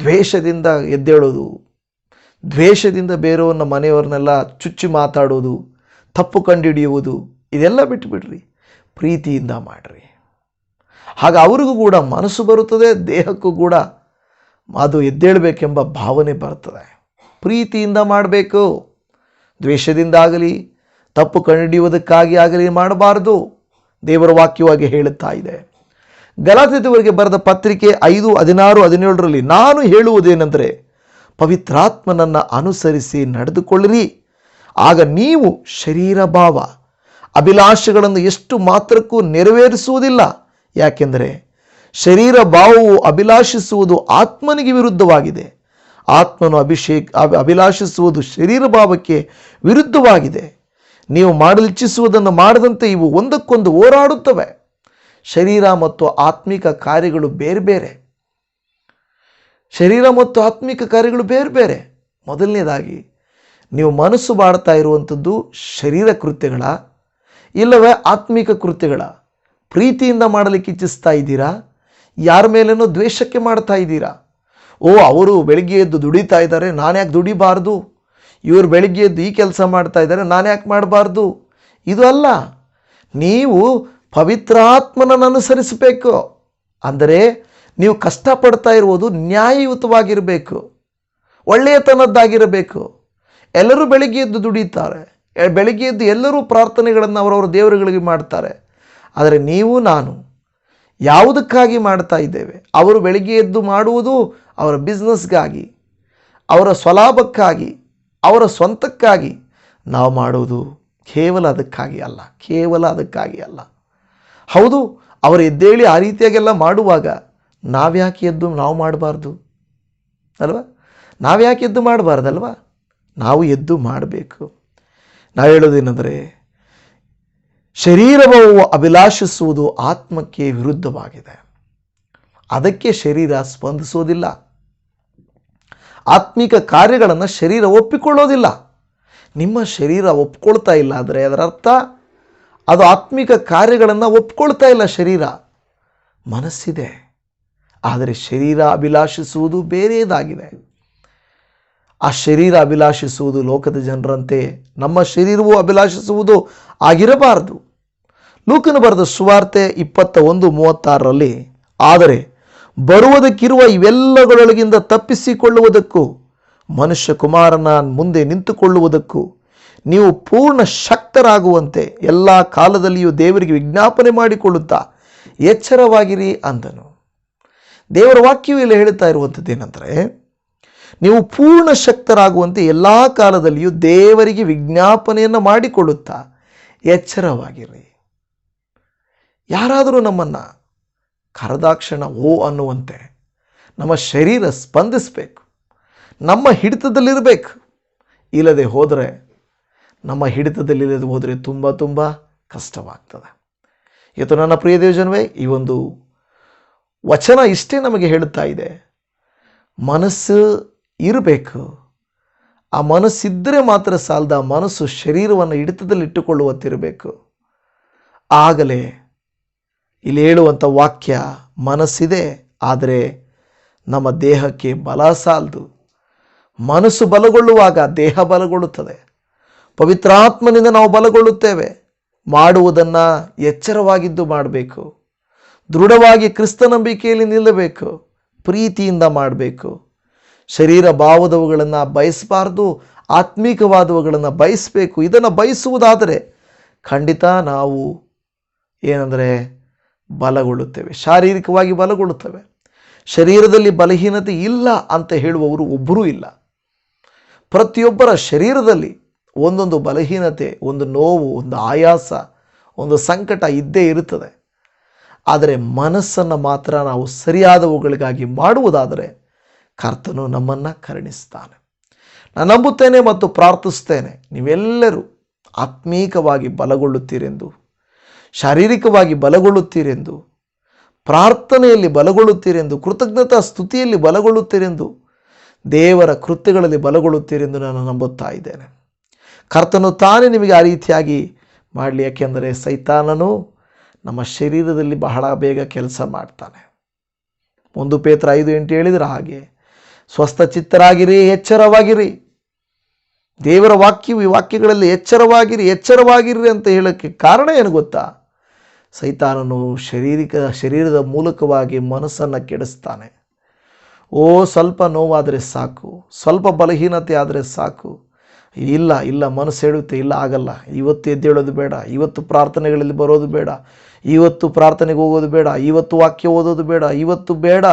ದ್ವೇಷದಿಂದ ಎದ್ದೇಳೋದು, ದ್ವೇಷದಿಂದ ಬೇರೆಯವ್ರನ್ನ ಮನೆಯವ್ರನ್ನೆಲ್ಲ ಚುಚ್ಚಿ ಮಾತಾಡೋದು, ತಪ್ಪು ಕಂಡುಹಿಡಿಯುವುದು, ಇದೆಲ್ಲ ಬಿಟ್ಟುಬಿಡ್ರಿ ಪ್ರೀತಿಯಿಂದ ಮಾಡಿರಿ. ಹಾಗೆ ಅವ್ರಿಗೂ ಕೂಡ ಮನಸ್ಸು ಬರುತ್ತದೆ, ದೇಹಕ್ಕೂ ಕೂಡ ಅದು ಎದ್ದೇಳಬೇಕೆಂಬ ಭಾವನೆ ಬರ್ತದೆ. ಪ್ರೀತಿಯಿಂದ ಮಾಡಬೇಕು. ದ್ವೇಷದಿಂದ ಆಗಲಿ, ತಪ್ಪು ಕಂಡುಹಿಡಿಯುವುದಕ್ಕಾಗಿ ಆಗಲಿ ಮಾಡಬಾರದು. ದೇವರ ವಾಕ್ಯವಾಗಿ ಹೇಳುತ್ತಾ ಇದೆ. ಗಲಾತಿಯವರಿಗೆ ಬರೆದ ಪತ್ರಿಕೆ ಐದು, ಹದಿನಾರು, ಹದಿನೇಳರಲ್ಲಿ ನಾನು ಹೇಳುವುದೇನೆಂದರೆ, ಪವಿತ್ರಾತ್ಮನನ್ನು ಅನುಸರಿಸಿ ನಡೆದುಕೊಳ್ಳಿರಿ. ಆಗ ನೀವು ಶರೀರ ಭಾವ ಅಭಿಲಾಷೆಗಳನ್ನು ಎಷ್ಟು ಮಾತ್ರಕ್ಕೂ ನೆರವೇರಿಸುವುದಿಲ್ಲ. ಯಾಕೆಂದರೆ ಶರೀರ ಭಾವವು ಅಭಿಲಾಷಿಸುವುದು ಆತ್ಮನಿಗೆ ವಿರುದ್ಧವಾಗಿದೆ. ಆತ್ಮನು ಅಭಿಷೇಕ್ ಅಭಿಲಾಷಿಸುವುದು ಶರೀರ ಭಾವಕ್ಕೆ ವಿರುದ್ಧವಾಗಿದೆ. ನೀವು ಮಾಡಲಿಚ್ಛಿಸುವುದನ್ನು ಮಾಡದಂತೆ ಇವು ಒಂದಕ್ಕೊಂದು ಹೋರಾಡುತ್ತವೆ. ಶರೀರ ಮತ್ತು ಆತ್ಮಿಕ ಕಾರ್ಯಗಳು ಬೇರೆ ಬೇರೆ. ಶರೀರ ಮತ್ತು ಆತ್ಮಿಕ ಕಾರ್ಯಗಳು ಬೇರೆ ಬೇರೆ. ಮೊದಲನೇದಾಗಿ, ನೀವು ಮನಸ್ಸು ಮಾಡ್ತಾ ಇರುವಂಥದ್ದು ಶರೀರ ಕೃತ್ಯಗಳ ಇಲ್ಲವೇ ಆತ್ಮಿಕ ಕೃತ್ಯಗಳ? ಪ್ರೀತಿಯಿಂದ ಮಾಡಲಿಕ್ಕೆ ಇಚ್ಛಿಸ್ತಾ ಇದ್ದೀರಾ? ಯಾರ ಮೇಲೇನೋ ದ್ವೇಷಕ್ಕೆ ಮಾಡ್ತಾ ಇದ್ದೀರಾ? ಓ, ಅವರು ಬೆಳಿಗ್ಗೆ ಎದ್ದು ದುಡಿತಾ ಇದ್ದಾರೆ, ನಾನು ಯಾಕೆ ದುಡಿಬಾರ್ದು? ಇವರು ಬೆಳಿಗ್ಗೆ ಎದ್ದು ಈ ಕೆಲಸ ಮಾಡ್ತಾ ಇದ್ದಾರೆ, ನಾನು ಯಾಕೆ ಮಾಡಬಾರ್ದು? ಇದು ಅಲ್ಲ, ನೀವು ಪವಿತ್ರಾತ್ಮನನ್ನು ಅನುಸರಿಸಬೇಕು ಅಂದರೆ ನೀವು ಕಷ್ಟಪಡ್ತಾ ಇರುವುದು ನ್ಯಾಯಯುತವಾಗಿರಬೇಕು. ಒಳ್ಳೆಯತನದ್ದಾಗಿರಬೇಕು. ಎಲ್ಲರೂ ಬೆಳಿಗ್ಗೆ ಎದ್ದು ದುಡಿತಾರೆ. ಬೆಳಿಗ್ಗೆ ಎದ್ದು ಎಲ್ಲರೂ ಪ್ರಾರ್ಥನೆಗಳನ್ನು ಅವರವರ ದೇವರುಗಳಿಗೆ ಮಾಡ್ತಾರೆ. ಆದರೆ ನೀವು, ನಾನು ಯಾವುದಕ್ಕಾಗಿ ಮಾಡ್ತಾ ಇದ್ದೇವೆ? ಅವರು ಬೆಳಗ್ಗೆ ಎದ್ದು ಮಾಡುವುದು ಅವರ ಬಿಸ್ನೆಸ್ಗಾಗಿ, ಅವರ ಸ್ವಲಾಭಕ್ಕಾಗಿ, ಅವರ ಸ್ವಂತಕ್ಕಾಗಿ ನಾವು ಮಾಡುವುದು ಕೇವಲ ಅದಕ್ಕಾಗಿ ಅಲ್ಲ, ಕೇವಲ ಅದಕ್ಕಾಗಿ ಅಲ್ಲ. ಹೌದು, ಅವರು ಎದ್ದೇಳಿ ಆ ರೀತಿಯಾಗೆಲ್ಲ ಮಾಡುವಾಗ ನಾವ್ಯಾಕೆ ಎದ್ದು ನಾವು ಮಾಡಬಾರ್ದು? ಅಲ್ವಾ? ನಾವ್ಯಾಕೆ ಎದ್ದು ಮಾಡಬಾರ್ದಲ್ವಾ? ನಾವು ಎದ್ದು ಮಾಡಬೇಕು. ನಾವು ಹೇಳೋದೇನೆಂದರೆ ಶರೀರವು ಅಭಿಲಾಷಿಸುವುದು ಆತ್ಮಕ್ಕೆ ವಿರುದ್ಧವಾಗಿದೆ. ಅದಕ್ಕೆ ಶರೀರ ಸ್ಪಂದಿಸೋದಿಲ್ಲ. ಆತ್ಮಿಕ ಕಾರ್ಯಗಳನ್ನು ಶರೀರ ಒಪ್ಪಿಕೊಳ್ಳೋದಿಲ್ಲ. ನಿಮ್ಮ ಶರೀರ ಒಪ್ಕೊಳ್ತಾ ಇಲ್ಲ ಅಂದರೆ ಅದರ ಅರ್ಥ, ಅದು ಆತ್ಮಿಕ ಕಾರ್ಯಗಳನ್ನು ಒಪ್ಕೊಳ್ತಾ ಇಲ್ಲ ಶರೀರ. ಮನಸ್ಸಿದೆ. ಆದರೆ ಶರೀರ ಅಭಿಲಾಷಿಸುವುದು ಬೇರೆಯದಾಗಿದೆ ಆ ಶರೀರ ಅಭಿಲಾಷಿಸುವುದು ಲೋಕದ ಜನರಂತೆ, ನಮ್ಮ ಶರೀರವು ಅಭಿಲಾಷಿಸುವುದು ಆಗಿರಬಾರದು. ಲೂಕನು ಬರೆದ ಸುವಾರ್ತೆ ಇಪ್ಪತ್ತ ಒಂದು ಮೂವತ್ತಾರರಲ್ಲಿ, ಆದರೆ ಬರುವುದಕ್ಕಿರುವ ಇವೆಲ್ಲಗಳೊಳಗಿಂದ ತಪ್ಪಿಸಿಕೊಳ್ಳುವುದಕ್ಕೂ ಮನುಷ್ಯ ಕುಮಾರನ ಮುಂದೆ ನಿಂತುಕೊಳ್ಳುವುದಕ್ಕೂ, ನೀವು ಪೂರ್ಣ ಶಕ್ತರಾಗುವಂತೆ ಎಲ್ಲ ಕಾಲದಲ್ಲಿಯೂ ದೇವರಿಗೆ ವಿಜ್ಞಾಪನೆ ಮಾಡಿಕೊಳ್ಳುತ್ತಾ ಎಚ್ಚರವಾಗಿರಿ ಅಂದನು. ದೇವರ ವಾಕ್ಯವು ಇಲ್ಲಿ ಹೇಳುತ್ತಾ ಇರುವಂಥದ್ದು ನೀವು ಪೂರ್ಣ ಶಕ್ತರಾಗುವಂತೆ ಎಲ್ಲ ಕಾಲದಲ್ಲಿಯೂ ದೇವರಿಗೆ ವಿಜ್ಞಾಪನೆಯನ್ನು ಮಾಡಿಕೊಳ್ಳುತ್ತಾ ಎಚ್ಚರವಾಗಿರಿ. ಯಾರಾದರೂ ನಮ್ಮನ್ನು ಕರದಾಕ್ಷಣ ಓ ಅನ್ನುವಂತೆ ನಮ್ಮ ಶರೀರ ಸ್ಪಂದಿಸಬೇಕು, ನಮ್ಮ ಹಿಡಿತದಲ್ಲಿರಬೇಕು. ಇಲ್ಲದೆ ಹೋದರೆ ನಮ್ಮ ಹಿಡಿತದಲ್ಲಿಲ್ಲದೆ ಹೋದರೆ ತುಂಬ ತುಂಬ ಕಷ್ಟವಾಗ್ತದೆ. ಇವತ್ತು ನನ್ನ ಪ್ರಿಯ ದೇವಜನವೇ, ಈ ಒಂದು ವಚನ ಇಷ್ಟೇ ನಮಗೆ ಹೇಳುತ್ತಾ ಇದೆ. ಮನಸ್ಸು ಇರಬೇಕು. ಆ ಮನಸ್ಸಿದ್ದರೆ ಮಾತ್ರ ಸಾಲದ ಮನಸ್ಸು ಶರೀರವನ್ನು ಹಿಡಿತದಲ್ಲಿಟ್ಟುಕೊಳ್ಳುವಂತಿರಬೇಕು ಆಗಲೇ ಇಲ್ಲಿ ಹೇಳುವಂಥ ವಾಕ್ಯ ಮನಸ್ಸಿದೆ, ಆದರೆ ನಮ್ಮ ದೇಹಕ್ಕೆ ಬಲ ಸಾಲದು. ಮನಸ್ಸು ಬಲಗೊಳ್ಳುವಾಗ ದೇಹ ಬಲಗೊಳ್ಳುತ್ತದೆ. ಪವಿತ್ರಾತ್ಮನಿಂದ ನಾವು ಬಲಗೊಳ್ಳುತ್ತೇವೆ. ಮಾಡುವುದನ್ನು ಎಚ್ಚರವಾಗಿದ್ದು ಮಾಡಬೇಕು. ದೃಢವಾಗಿ ಕ್ರಿಸ್ತ ನಂಬಿಕೆಯಲ್ಲಿ ನಿಲ್ಲಬೇಕು. ಪ್ರೀತಿಯಿಂದ ಮಾಡಬೇಕು. ಶರೀರ ಭಾವದವುಗಳನ್ನು ಬಯಸಬಾರ್ದು, ಆತ್ಮೀಕವಾದವುಗಳನ್ನು ಬಯಸಬೇಕು, ಇದನ್ನು ಬಯಸುವುದಾದರೆ ಖಂಡಿತ ನಾವು ಏನಂದರೆ ಬಲಗೊಳ್ಳುತ್ತೇವೆ, ಶಾರೀರಿಕವಾಗಿ ಬಲಗೊಳ್ಳುತ್ತವೆ. ಶರೀರದಲ್ಲಿ ಬಲಹೀನತೆ ಇಲ್ಲ ಅಂತ ಹೇಳುವವರು ಒಬ್ಬರೂ ಇಲ್ಲ. ಪ್ರತಿಯೊಬ್ಬರ ಶರೀರದಲ್ಲಿ ಒಂದೊಂದು ಬಲಹೀನತೆ, ಒಂದು ನೋವು, ಒಂದು ಆಯಾಸ, ಒಂದು ಸಂಕಟ ಇದ್ದೇ ಇರುತ್ತದೆ. ಆದರೆ ಮನಸ್ಸನ್ನು ಮಾತ್ರ ನಾವು ಸರಿಯಾದವುಗಳಿಗಾಗಿ ಮಾಡುವುದಾದರೆ ಕರ್ತನು ನಮ್ಮನ್ನು ಕರುಣಿಸ್ತಾನೆ. ನಾನು ನಂಬುತ್ತೇನೆ ಮತ್ತು ಪ್ರಾರ್ಥಿಸ್ತೇನೆ ನೀವೆಲ್ಲರೂ ಆತ್ಮೀಕವಾಗಿ ಬಲಗೊಳ್ಳುತ್ತೀರೆಂದು, ಶಾರೀರಿಕವಾಗಿ ಬಲಗೊಳ್ಳುತ್ತೀರೆಂದು, ಪ್ರಾರ್ಥನೆಯಲ್ಲಿ ಬಲಗೊಳ್ಳುತ್ತೀರೆಂದು, ಕೃತಜ್ಞತಾ ಸ್ತುತಿಯಲ್ಲಿ ಬಲಗೊಳ್ಳುತ್ತೀರೆಂದು, ದೇವರ ಕೃತ್ಯಗಳಲ್ಲಿ ಬಲಗೊಳ್ಳುತ್ತೀರೆಂದು ನಾನು ನಂಬುತ್ತಾ ಇದ್ದೇನೆ. ಕರ್ತನು ತಾನೇ ನಿಮಗೆ ಆ ರೀತಿಯಾಗಿ ಮಾಡಲಿ, ಯಾಕೆಂದರೆ ಸೈತಾನನು ನಮ್ಮ ಶರೀರದಲ್ಲಿ ಬಹಳ ಬೇಗ ಕೆಲಸ ಮಾಡ್ತಾನೆ. ಒಂದು ಪೇತ್ರ ಐದು ಎಂಟು ಹೇಳಿದರೆ ಹಾಗೆ ಸ್ವಸ್ಥ ಚಿತ್ತರಾಗಿರಿ ಎಚ್ಚರವಾಗಿರಿ. ದೇವರ ವಾಕ್ಯವು ಈ ವಾಕ್ಯಗಳಲ್ಲಿ ಎಚ್ಚರವಾಗಿರಿ ಎಚ್ಚರವಾಗಿರಿ ಅಂತ ಹೇಳೋಕ್ಕೆ ಕಾರಣ ಏನು ಗೊತ್ತಾ? ಸೈತಾನನು ಶರೀರಿಕ, ಶರೀರದ ಮೂಲಕವಾಗಿ ಮನಸ್ಸನ್ನು ಕೆಡಿಸ್ತಾನೆ. ಓ, ಸ್ವಲ್ಪ ನೋವಾದರೆ ಸಾಕು, ಸ್ವಲ್ಪ ಬಲಹೀನತೆ ಆದರೆ ಸಾಕು. ಇಲ್ಲ ಇಲ್ಲ, ಮನಸ್ಸು ಹೇಳುತ್ತೆ ಇಲ್ಲ, ಆಗಲ್ಲ. ಇವತ್ತು ಎದ್ದೇಳೋದು ಬೇಡ, ಇವತ್ತು ಪ್ರಾರ್ಥನೆಗಳಲ್ಲಿ ಬರೋದು ಬೇಡ, ಇವತ್ತು ಪ್ರಾರ್ಥನೆಗೆ ಹೋಗೋದು ಬೇಡ, ಇವತ್ತು ವಾಕ್ಯ ಓದೋದು ಬೇಡ, ಇವತ್ತು ಬೇಡ.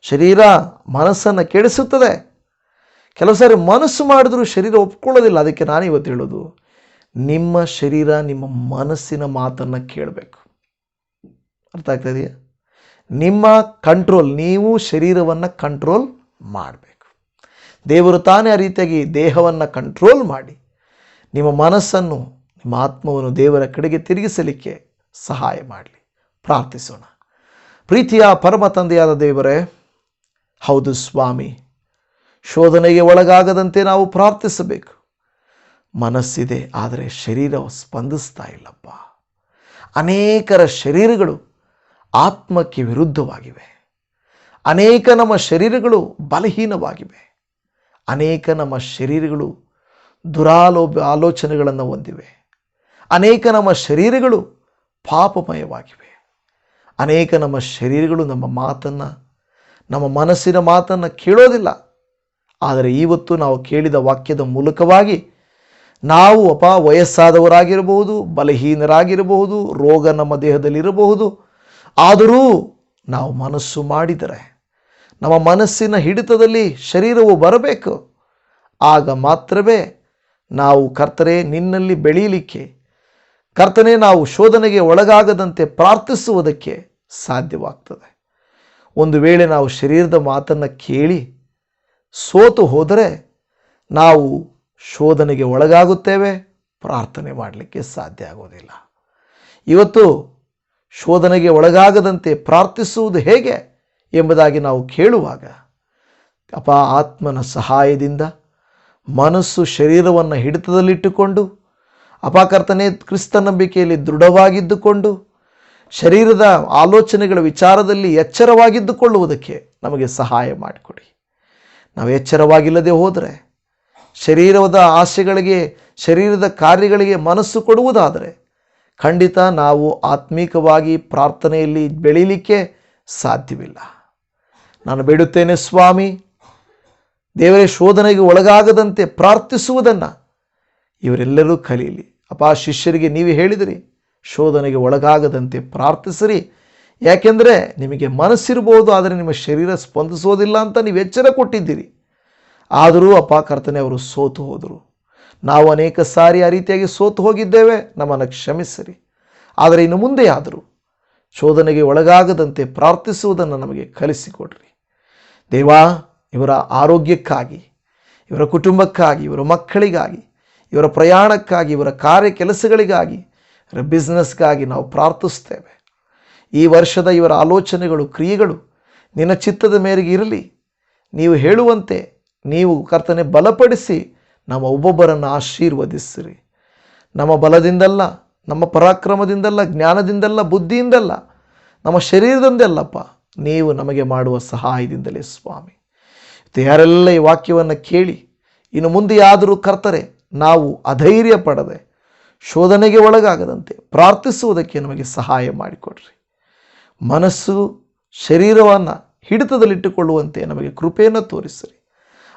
ಶರೀರ ಮನಸ್ಸನ್ನು ಕೆಡಿಸುತ್ತದೆ. ಕೆಲವು ಸಾರಿ ಮನಸ್ಸು ಮಾಡಿದ್ರೂ ಶರೀರ ಒಪ್ಕೊಳ್ಳೋದಿಲ್ಲ. ಅದಕ್ಕೆ ನಾನು ಇವತ್ತು ಹೇಳೋದು, ನಿಮ್ಮ ಶರೀರ, ನಿಮ್ಮ ಮನಸ್ಸಿನ ಮಾತನ್ನು ಕೇಳಬೇಕು. ಅರ್ಥ ಆಗ್ತಾ ಇದೆಯಾ? ನಿಮ್ಮ ಕಂಟ್ರೋಲ್ ನೀವು ಶರೀರವನ್ನು ಕಂಟ್ರೋಲ್ ಮಾಡಬೇಕು. ದೇವರು ತಾನೇ ಆ ರೀತಿಯಾಗಿ ದೇಹವನ್ನು ಕಂಟ್ರೋಲ್ ಮಾಡಿ, ನಿಮ್ಮ ಮನಸ್ಸನ್ನು, ನಿಮ್ಮ ಆತ್ಮವನ್ನು ದೇವರ ಕಡೆಗೆ ತಿರುಗಿಸಲಿಕ್ಕೆ ಸಹಾಯ ಮಾಡಲಿ. ಪ್ರಾರ್ಥಿಸೋಣ. ಪ್ರೀತಿಯ ಪರಮ ತಂದೆಯಾದ ದೇವರೇ ಹೌದು ಸ್ವಾಮಿ, ಶೋಧನೆಗೆ ಒಳಗಾಗದಂತೆ ನಾವು ಪ್ರಾರ್ಥಿಸಬೇಕು. ಮನಸ್ಸಿದೆ, ಆದರೆ ಶರೀರ ಸ್ಪಂದಿಸ್ತಾ ಇಲ್ಲಪ್ಪ. ಅನೇಕರ ಶರೀರಗಳು ಆತ್ಮಕ್ಕೆ ವಿರುದ್ಧವಾಗಿವೆ. ಅನೇಕ ನಮ್ಮ ಶರೀರಗಳು ಬಲಹೀನವಾಗಿವೆ. ಅನೇಕ ನಮ್ಮ ಶರೀರಗಳು ದುರಾಲೋಭ ಆಲೋಚನೆಗಳನ್ನು ಹೊಂದಿವೆ. ಅನೇಕ ನಮ್ಮ ಶರೀರಗಳು ಪಾಪಮಯವಾಗಿವೆ. ಅನೇಕ ನಮ್ಮ ಶರೀರಗಳು ನಮ್ಮ ಮಾತನ್ನು ನಮ್ಮ ಮನಸ್ಸಿನ ಮಾತನ್ನು ಕೇಳೋದಿಲ್ಲ. ಆದರೆ ಇವತ್ತು ನಾವು ಕೇಳಿದ ವಾಕ್ಯದ ಮೂಲಕವಾಗಿ ನಾವು ಅಪ ವಯಸ್ಸಾದವರಾಗಿರಬಹುದು, ಬಲಹೀನರಾಗಿರಬಹುದು, ರೋಗ ನಮ್ಮ ದೇಹದಲ್ಲಿರಬಹುದು. ಆದರೂ ನಾವು ಮನಸ್ಸು ಮಾಡಿದರೆ, ನಮ್ಮ ಮನಸ್ಸಿನ ಹಿಡಿತದಲ್ಲಿ ಶರೀರವು ಬರಬೇಕು. ಆಗ ಮಾತ್ರವೇ ನಾವು ಕರ್ತರೆ ನಿನ್ನಲ್ಲಿ ಬೆಳೀಲಿಕ್ಕೆ, ಕರ್ತನೆ ನಾವು ಶೋಧನೆಗೆ ಒಳಗಾಗದಂತೆ ಪ್ರಾರ್ಥಿಸುವುದಕ್ಕೆ ಸಾಧ್ಯವಾಗ್ತದೆ. ಒಂದು ವೇಳೆ ನಾವು ಶರೀರದ ಮಾತನ್ನು ಕೇಳಿ ಸೋತು ಹೋದರೆ ನಾವು ಶೋಧನೆಗೆ ಒಳಗಾಗುತ್ತೇವೆ, ಪ್ರಾರ್ಥನೆ ಮಾಡಲಿಕ್ಕೆ ಸಾಧ್ಯ ಆಗೋದಿಲ್ಲ. ಇವತ್ತು ಶೋಧನೆಗೆ ಒಳಗಾಗದಂತೆ ಪ್ರಾರ್ಥಿಸುವುದು ಹೇಗೆ ಎಂಬುದಾಗಿ ನಾವು ಕೇಳುವಾಗ ಅಪ ಆತ್ಮನ ಸಹಾಯದಿಂದ ಮನಸ್ಸು ಶರೀರವನ್ನು ಹಿಡಿತದಲ್ಲಿಟ್ಟುಕೊಂಡು ಅಪಾಕರ್ತನೆ ಕ್ರಿಸ್ತ ನಂಬಿಕೆಯಲ್ಲಿ ದೃಢವಾಗಿದ್ದುಕೊಂಡು ಶರೀರದ ಆಲೋಚನೆಗಳ ವಿಚಾರದಲ್ಲಿ ಎಚ್ಚರವಾಗಿದ್ದುಕೊಳ್ಳುವುದಕ್ಕೆ ನಮಗೆ ಸಹಾಯ ಮಾಡಿಕೊಡಿ. ನಾವು ಎಚ್ಚರವಾಗಿಲ್ಲದೆ ಹೋದರೆ, ಶರೀರದ ಆಸೆಗಳಿಗೆ, ಶರೀರದ ಕಾರ್ಯಗಳಿಗೆ ಮನಸ್ಸು ಕೊಡುವುದಾದರೆ, ಖಂಡಿತ ನಾವು ಆತ್ಮೀಕವಾಗಿ ಪ್ರಾರ್ಥನೆಯಲ್ಲಿ ಬೆಳೀಲಿಕ್ಕೆ ಸಾಧ್ಯವಿಲ್ಲ. ನಾನು ಬೇಡುತ್ತೇನೆ ಸ್ವಾಮಿ, ದೇವರೇ ಶೋಧನೆಗೆ ಒಳಗಾಗದಂತೆ ಪ್ರಾರ್ಥಿಸುವುದನ್ನು ಇವರೆಲ್ಲರೂ ಕಲೀಲಿ ಅಪ್ಪ ಶಿಷ್ಯರಿಗೆ ನೀವು ಹೇಳಿದಿರಿ ಶೋಧನೆಗೆ ಒಳಗಾಗದಂತೆ ಪ್ರಾರ್ಥಿಸಿರಿ. ಯಾಕೆಂದರೆ ನಿಮಗೆ ಮನಸ್ಸಿರ್ಬೋದು, ಆದರೆ ನಿಮ್ಮ ಶರೀರ ಸ್ಪಂದಿಸೋದಿಲ್ಲ ಅಂತ ನೀವು ಎಚ್ಚರ ಕೊಟ್ಟಿದ್ದೀರಿ. ಆದರೂ ಅಪ್ಪ ಕರ್ತನೆ ಅವರು ಸೋತು ಹೋದರು. ನಾವು ಅನೇಕ ಸಾರಿ ಆ ರೀತಿಯಾಗಿ ಸೋತು ಹೋಗಿದ್ದೇವೆ, ನಮ್ಮನ್ನು ಕ್ಷಮಿಸಿರಿ. ಆದರೆ ಇನ್ನು ಮುಂದೆ ಆದರೂ ಶೋಧನೆಗೆ ಒಳಗಾಗದಂತೆ ಪ್ರಾರ್ಥಿಸುವುದನ್ನು ನಮಗೆ ಕಲಿಸಿಕೊಡ್ರಿ. ದೇವಾ, ಇವರ ಆರೋಗ್ಯಕ್ಕಾಗಿ, ಇವರ ಕುಟುಂಬಕ್ಕಾಗಿ, ಇವರ ಮಕ್ಕಳಿಗಾಗಿ, ಇವರ ಪ್ರಯಾಣಕ್ಕಾಗಿ, ಇವರ ಕಾರ್ಯ ಕೆಲಸಗಳಿಗಾಗಿ ಬಿಸ್ನೆಸ್ಗಾಗಿ ನಾವು ಪ್ರಾರ್ಥಿಸ್ತೇವೆ ಈ ವರ್ಷದ ಇವರ ಆಲೋಚನೆಗಳು, ಕ್ರಿಯೆಗಳು ನಿನ್ನ ಚಿತ್ತದ ಮೇರೆಗೆ ಇರಲಿ. ನೀವು ಹೇಳುವಂತೆ ನೀವು ಕರ್ತನೆ ಬಲಪಡಿಸಿ ನಮ್ಮ ಒಬ್ಬೊಬ್ಬರನ್ನು ಆಶೀರ್ವದಿಸಿರಿ. ನಮ್ಮ ಬಲದಿಂದಲ್ಲ, ನಮ್ಮ ಪರಾಕ್ರಮದಿಂದಲ್ಲ, ಜ್ಞಾನದಿಂದಲ್ಲ, ಬುದ್ಧಿಯಿಂದಲ್ಲ, ನಮ್ಮ ಶರೀರದಿಂದಲ್ಲಪ್ಪ ನೀವು ನಮಗೆ ಮಾಡುವ ಸಹಾಯದಿಂದಲೇ ಸ್ವಾಮಿ. ಯಾರೆಲ್ಲ ಈ ವಾಕ್ಯವನ್ನು ಕೇಳಿ, ಇನ್ನು ಮುಂದೆ ಆದರೂ ಕರ್ತರೆ, ನಾವು ಅಧೈರ್ಯ ಪಡದೆ ಶೋಧನೆಗೆ ಒಳಗಾಗದಂತೆ ಪ್ರಾರ್ಥಿಸುವುದಕ್ಕೆ ನಮಗೆ ಸಹಾಯ ಮಾಡಿಕೊಡ್ರಿ. ಮನಸ್ಸು ಶರೀರವನ್ನು ಹಿಡಿತದಲ್ಲಿಟ್ಟುಕೊಳ್ಳುವಂತೆ ನಮಗೆ ಕೃಪೆಯನ್ನು ತೋರಿಸಿರಿ.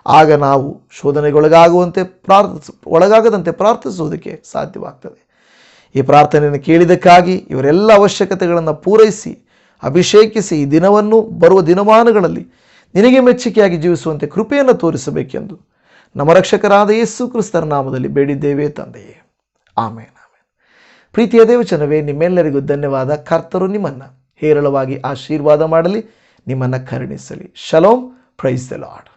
ಆಗ ನಾವು ಶೋಧನೆಗೊಳಗಾಗುವಂತೆ ಪ್ರಾರ್ಥಿಸ, ಒಳಗಾಗದಂತೆ ಪ್ರಾರ್ಥಿಸುವುದಕ್ಕೆ ಸಾಧ್ಯವಾಗ್ತದೆ. ಈ ಪ್ರಾರ್ಥನೆಯನ್ನು ಕೇಳಿದಕ್ಕಾಗಿ ಇವರೆಲ್ಲ ಅವಶ್ಯಕತೆಗಳನ್ನು ಪೂರೈಸಿ, ಅಭಿಷೇಕಿಸಿ, ಈ ದಿನವನ್ನು ಬರುವ ದಿನಮಾನಗಳಲ್ಲಿ ನಿನಗೆ ಮೆಚ್ಚುಗೆಯಾಗಿ ಜೀವಿಸುವಂತೆ ಕೃಪೆಯನ್ನು ತೋರಿಸಬೇಕೆಂದು ನಮ್ಮ ರಕ್ಷಕರಾದ ಯೇಸು ಕ್ರಿಸ್ತರ ನಾಮದಲ್ಲಿ ಬೇಡಿದ್ದೇವೆ ತಂದೆಯೇ. ಆಮೇನ್ ಆಮೇನ್. ಪ್ರೀತಿಯ ದೇವಚನವೇ ನಿಮ್ಮೆಲ್ಲರಿಗೂ ಧನ್ಯವಾದ. ಕರ್ತರು ನಿಮ್ಮನ್ನು ಹೇರಳವಾಗಿ ಆಶೀರ್ವಾದ ಮಾಡಲಿ, ನಿಮ್ಮನ್ನು ಕರುಣಿಸಲಿ. Shalom praise the lord